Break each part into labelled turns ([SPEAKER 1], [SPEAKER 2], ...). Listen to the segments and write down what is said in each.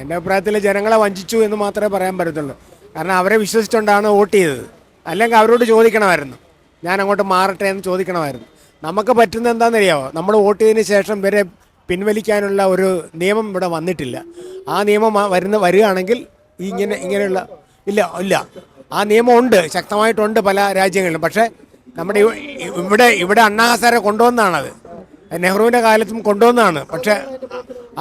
[SPEAKER 1] എന്റെ അഭിപ്രായത്തിൽ ജനങ്ങളെ വഞ്ചിച്ചു എന്ന് മാത്രമേ പറയാൻ പറ്റത്തുള്ളൂ. കാരണം അവരെ വിശ്വസിച്ചുകൊണ്ടാണ് വോട്ട് ചെയ്തത്. അല്ലെങ്കിൽ അവരോട് ചോദിക്കണമായിരുന്നു. ഞാൻ അങ്ങോട്ട് മാറട്ടെ എന്ന് ചോദിക്കണമായിരുന്നു. നമുക്ക് പറ്റുന്നത് എന്താണെന്നറിയാമോ നമ്മൾ വോട്ട് ചെയ്തതിന് ശേഷം വരെ പിൻവലിക്കാനുള്ള ഒരു നിയമം ഇവിടെ വന്നിട്ടില്ല. ആ നിയമം വരുന്ന വരികയാണെങ്കിൽ ഇങ്ങനെ ഇങ്ങനെയുള്ള ഇല്ല ഇല്ല. ആ നിയമം ഉണ്ട്. ശക്തമായിട്ടുണ്ട് പല രാജ്യങ്ങളിലും. പക്ഷേ നമ്മുടെ ഇവിടെ ഇവിടെ അണ്ണാഹസാരെ കൊണ്ടുവന്നാണത് നെഹ്റുവിന്റെ കാലത്തും കൊണ്ടുവന്നതാണ്. പക്ഷേ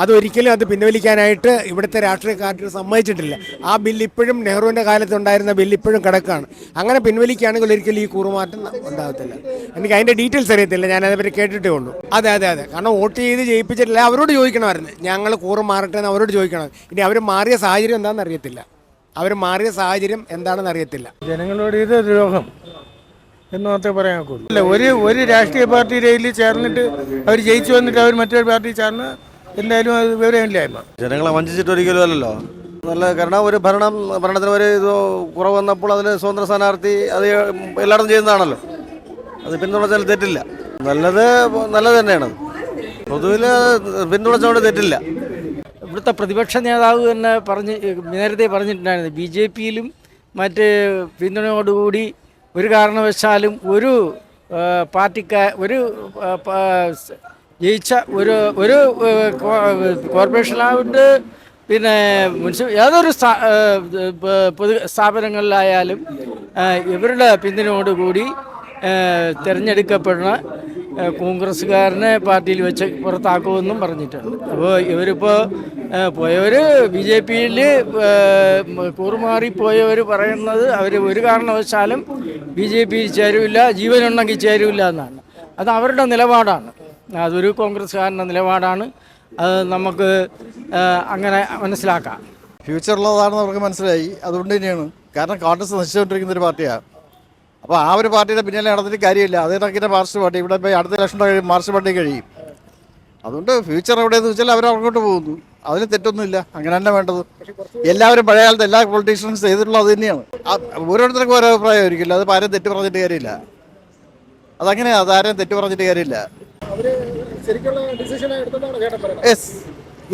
[SPEAKER 1] അതൊരിക്കലും അത് പിൻവലിക്കാനായിട്ട് ഇവിടുത്തെ രാഷ്ട്രീയക്കാർക്ക് സമ്മതിച്ചിട്ടില്ല. ആ ബില്ല് ഇപ്പോഴും നെഹ്റുവിന്റെ കാലത്തുണ്ടായിരുന്ന ബില്ല് ഇപ്പോഴും കിടക്കുകയാണ് അങ്ങനെ പിൻവലിക്കുകയാണെങ്കിൽ ഒരിക്കലും ഈ കൂറുമാറ്റം ഉണ്ടാകത്തില്ല. എനിക്ക് അതിന്റെ ഡീറ്റെയിൽസ് അറിയത്തില്ല. ഞാൻ അതേപറ്റി കേട്ടിട്ടേ ഉള്ളൂ. അതെ അതെ അതെ. കാരണം വോട്ട് ചെയ്ത് ജയിപ്പിച്ചിട്ടില്ല. അവരോട് ചോദിക്കണമായിരുന്നു. ഞങ്ങൾ കൂറ് മാറട്ടെ എന്ന് അവരോട് ചോദിക്കണം. ഇനി അവർ മാറിയ സാഹചര്യം എന്താണെന്ന് അറിയത്തില്ല. അവർ മാറിയ സാഹചര്യം എന്താണെന്ന് അറിയത്തില്ല.
[SPEAKER 2] ജനങ്ങളോട് ഇത് രോഗം എന്ന് മാത്രമേ പറയാൻ ഒക്കുള്ളൂ അല്ല ഒരു ഒരു രാഷ്ട്രീയ പാർട്ടിയിൽ ചേർന്നിട്ട് അവർ ജയിച്ചു വന്നിട്ട് അവർ മറ്റൊരു പാർട്ടി ചേർന്ന് എന്തായാലും അത് വിവരമില്ലായ്മ.
[SPEAKER 3] ജനങ്ങളെ വഞ്ചിച്ചിട്ട് ഒരിക്കലും അല്ലല്ലോ. നല്ല കാരണം ഒരു ഭരണം ഭരണത്തിന് ഒരു ഇത് കുറവ് വന്നപ്പോൾ അതിന് സ്വതന്ത്ര സ്ഥാനാർത്ഥി അത് എല്ലായിടത്തും ചെയ്യുന്നതാണല്ലോ. അത് പിന്തുണച്ചാൽ തെറ്റില്ല. നല്ലത് നല്ലത് തന്നെയാണ്. പൊതുവിൽ പിന്തുണച്ചുകൊണ്ട് തെറ്റില്ല.
[SPEAKER 4] ഇവിടുത്തെ പ്രതിപക്ഷ നേതാവ് തന്നെ പറഞ്ഞ് നേരത്തെ പറഞ്ഞിട്ടുണ്ടായിരുന്നു. ബി ജെ പിയിലും മറ്റ് പിന്തുണയോടുകൂടി ഒരു കാരണവശാലും ഒരു പാർട്ടിക്കാർ ഒരു ജയിച്ച ഒരു ഒരു ആ, പിന്നെ മുനിസിപ്പൽ ഏതൊരു പൊതു സ്ഥാപനങ്ങളിലായാലും ഇവരുടെ പിന്തുണയോടുകൂടി തിരഞ്ഞെടുക്കപ്പെടുന്ന കോൺഗ്രസ്സുകാരനെ പാർട്ടിയിൽ വെച്ച് പുറത്താക്കുമെന്നും പറഞ്ഞിട്ടുണ്ട്. അപ്പോൾ ഇവരിപ്പോൾ പോയവർ ബി ജെ പിയിൽ കൂറുമാറി പോയവർ പറയുന്നത് അവർ ഒരു കാരണവശാലും ബി ജെ പിയിൽ ചേരുവില്ല ജീവനുണ്ടെങ്കിൽ ചേരുവില്ല എന്നാണ്. അത് അവരുടെ നിലപാടാണ്. അതൊരു കോൺഗ്രസ്സുകാരന്റെ നിലപാടാണ്. അത് നമുക്ക് അങ്ങനെ മനസ്സിലാക്കാം.
[SPEAKER 5] ഫ്യൂച്ചറുള്ളതാണെന്ന് അവർക്ക് മനസ്സിലായി. അതുകൊണ്ട് തന്നെയാണ്. കാരണം കോൺഗ്രസ് നശിച്ചുകൊണ്ടിരിക്കുന്ന ഒരു പാർട്ടിയാണ് അപ്പോൾ ആ ഒരു പാർട്ടിയുടെ പിന്നാലെ നടന്നിട്ട് കാര്യമില്ല. അതേ കണക്കിന്റെ മാർച്ച് പാർട്ടി. ഇവിടെ ഇപ്പോൾ അടുത്ത ഇലക്ഷൻ കഴിയും മാർച്ച് പാർട്ടി കഴിയും. അതുകൊണ്ട് ഫ്യൂച്ചർ എവിടെയെന്ന് വെച്ചാൽ അവർ അങ്ങോട്ട് പോകുന്നു. അതിന് തെറ്റൊന്നുമില്ല. അങ്ങനെ തന്നെ വേണ്ടത്. എല്ലാവരും പഴയ കാലത്ത് എല്ലാ പൊളിറ്റീഷ്യൻസ് ചെയ്തിട്ടുള്ളത് അത് തന്നെയാണ്. ഓരോരുത്തർക്കും ഓരോ അഭിപ്രായമായിരിക്കില്ല അത് ആരും തെറ്റ് പറഞ്ഞിട്ട് കാര്യമില്ല. അതങ്ങനെയാണ് അതാരും തെറ്റ് പറഞ്ഞിട്ട് കാര്യമില്ല. യെസ്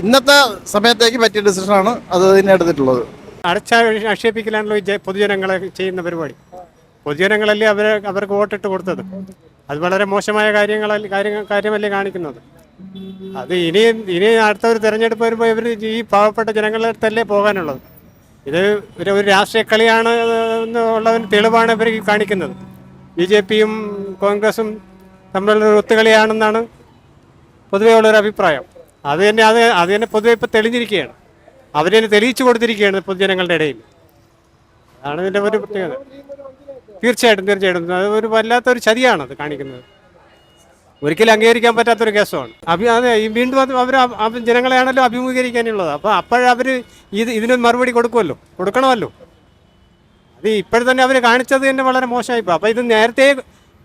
[SPEAKER 5] ഇന്നത്തെ സമയത്തേക്ക് പറ്റിയ ഡിസിഷനാണ് അത് തന്നെ എടുത്തിട്ടുള്ളത്.
[SPEAKER 1] അടച്ചാക്ഷേപിക്കലാണല്ലോ പൊതുജനങ്ങളെ ചെയ്യുന്ന പരിപാടി. പൊതുജനങ്ങളല്ലേ അവരെ അവർക്ക് വോട്ടിട്ട് കൊടുത്തത്. അത് വളരെ മോശമായ കാര്യങ്ങളല്ല കാര്യങ്ങൾ കാര്യമല്ലേ കാണിക്കുന്നത്. അത് ഇനി ഇനി അടുത്ത ഒരു തെരഞ്ഞെടുപ്പ് വരുമ്പോൾ ഇവർ ഈ പാവപ്പെട്ട ജനങ്ങളുടെ അടുത്തല്ലേ പോകാനുള്ളത്. ഇത് ഒരു ഒരു രാഷ്ട്രീയ കളിയാണ് എന്നുള്ളതിന് തെളിവാണ് ഇവർ കാണിക്കുന്നത്. ബി ജെ പിയും കോൺഗ്രസും തമ്മിലുള്ള ഒത്തുകളിയാണെന്നാണ് പൊതുവേ ഉള്ളൊരു അഭിപ്രായം. അത് തന്നെ അത് അത് തന്നെ പൊതുവെ ഇപ്പോൾ തെളിഞ്ഞിരിക്കുകയാണ്. തന്നെ തെളിയിച്ചു കൊടുത്തിരിക്കുകയാണ് പൊതുജനങ്ങളുടെ ഇടയിൽ. അതാണ് ഇതിന്റെ ഒരു പ്രത്യേകത. തീർച്ചയായിട്ടും തീർച്ചയായിട്ടും. അത് ഒരു വല്ലാത്തൊരു ചതിയാണ് അത് കാണിക്കുന്നത്. ഒരിക്കലും അംഗീകരിക്കാൻ പറ്റാത്തൊരു കേസമാണ്. അഭി അതെ വീണ്ടും അത് അവർ ജനങ്ങളെയാണല്ലോ അഭിമുഖീകരിക്കാനുള്ളത്. അപ്പോൾ അപ്പോഴവർ ഇത് ഇതിനൊരു മറുപടി കൊടുക്കുമല്ലോ കൊടുക്കണമല്ലോ? അത് ഇപ്പോഴത്തന്നെ അവർ കാണിച്ചത് തന്നെ വളരെ മോശമായിപ്പോൾ അപ്പോൾ ഇത് നേരത്തെ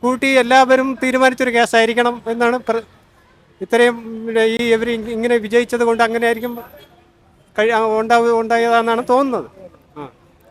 [SPEAKER 1] കൂട്ടി എല്ലാവരും തീരുമാനിച്ചൊരു കേസായിരിക്കണം എന്നാണ് ഇത്രയും ഈ ഇവർ ഇങ്ങനെ വിജയിച്ചത് കൊണ്ട് അങ്ങനെ ആയിരിക്കും ഉണ്ടാവുക ഉണ്ടായതാണെന്നാണ് തോന്നുന്നത്.